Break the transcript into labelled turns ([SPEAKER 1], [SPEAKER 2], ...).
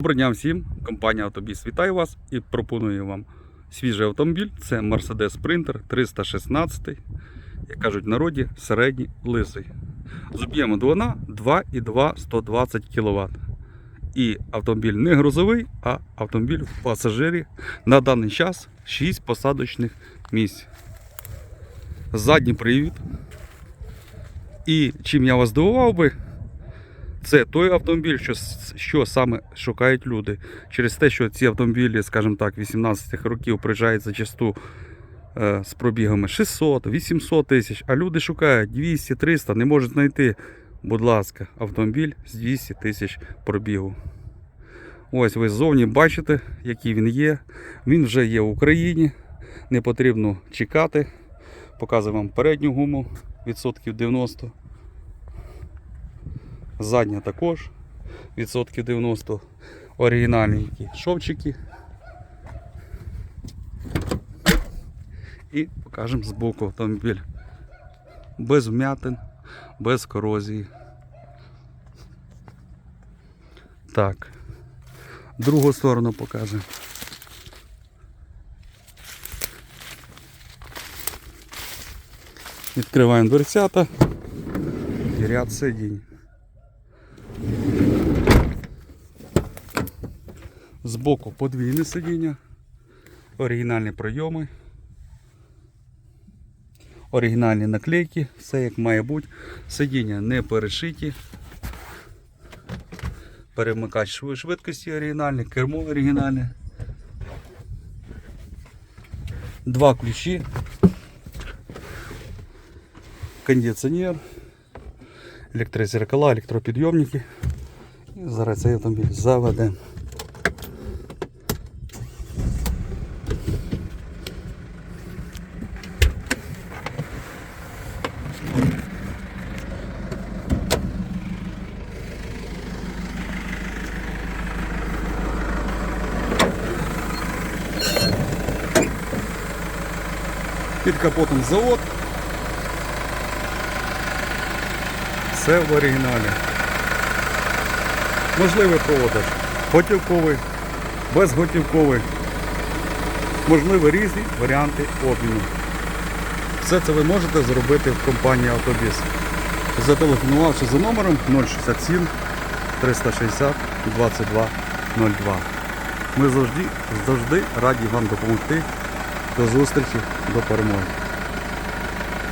[SPEAKER 1] Доброго дня всім, компанія Автобіс вітає вас і пропонує вам свіжий автомобіль. Це Mercedes Sprinter 316, як кажуть в народі, середній лисий. З об'ємом двигуна 2,2 120 кВт. І автомобіль не грузовий, а автомобіль в пасажирі. На даний час 6 посадочних місць. Задній привід. І чим я вас здивував би, це той автомобіль, що, що саме шукають люди. Через те, що ці автомобілі, скажімо так, 18 років приїжджають зачасту е, з пробігами 600, 800 тисяч, а люди шукають 200, 300, не можуть знайти, будь ласка, автомобіль з 200 тисяч пробігу. Ось ви ззовні бачите, який він є. Він вже є в Україні. Не потрібно чекати. Показую вам передню гуму відсотків 90. Задня також відсотків 90 оригінальні шовчики. І покажемо збоку автомобіль. Без вмятин, без корозії. Так. Другу сторону покажемо. Відкриваємо дверцята ряд сидінь. Збоку подвійне сидіння, оригінальні прийоми, оригінальні наклейки, все як має бути. Сидіння не перешиті. Перемикач швидкості оригінальний, кермо оригінальне. Два ключі. Кондиціонер, електрозеркала, електропідйомники. Зараз цей автомобіль заведемо. Під капотом завод. Все в оригіналі. Можливий продаж. Готівковий, безготівковий. Можливі різні варіанти обміну. Все це ви можете зробити в компанії Автобіс. Зателефонувавши за номером 067 360 22 02. Ми завжди, завжди раді вам допомогти. До зустрічі, до перемоги.